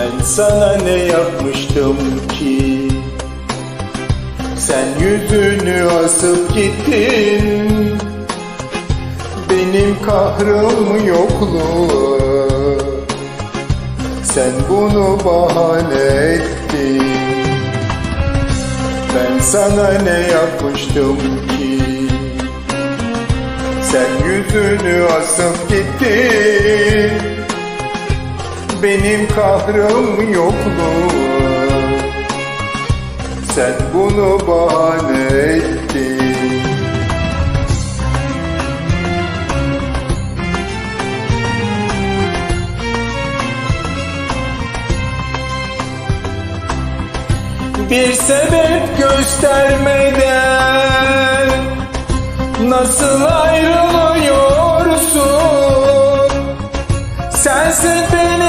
Ben sana ne yapmıştım ki? Sen yüzünü asıp gittin. Benim kahrım yokluğu. Sen bunu bahane ettin. Ben sana ne yapmıştım ki? Sen yüzünü asıp gittin benim kahrım yokluğu Sen bunu bahane ettin. Bir sebep göstermeden Nasıl ayrılıyorsun? Sensin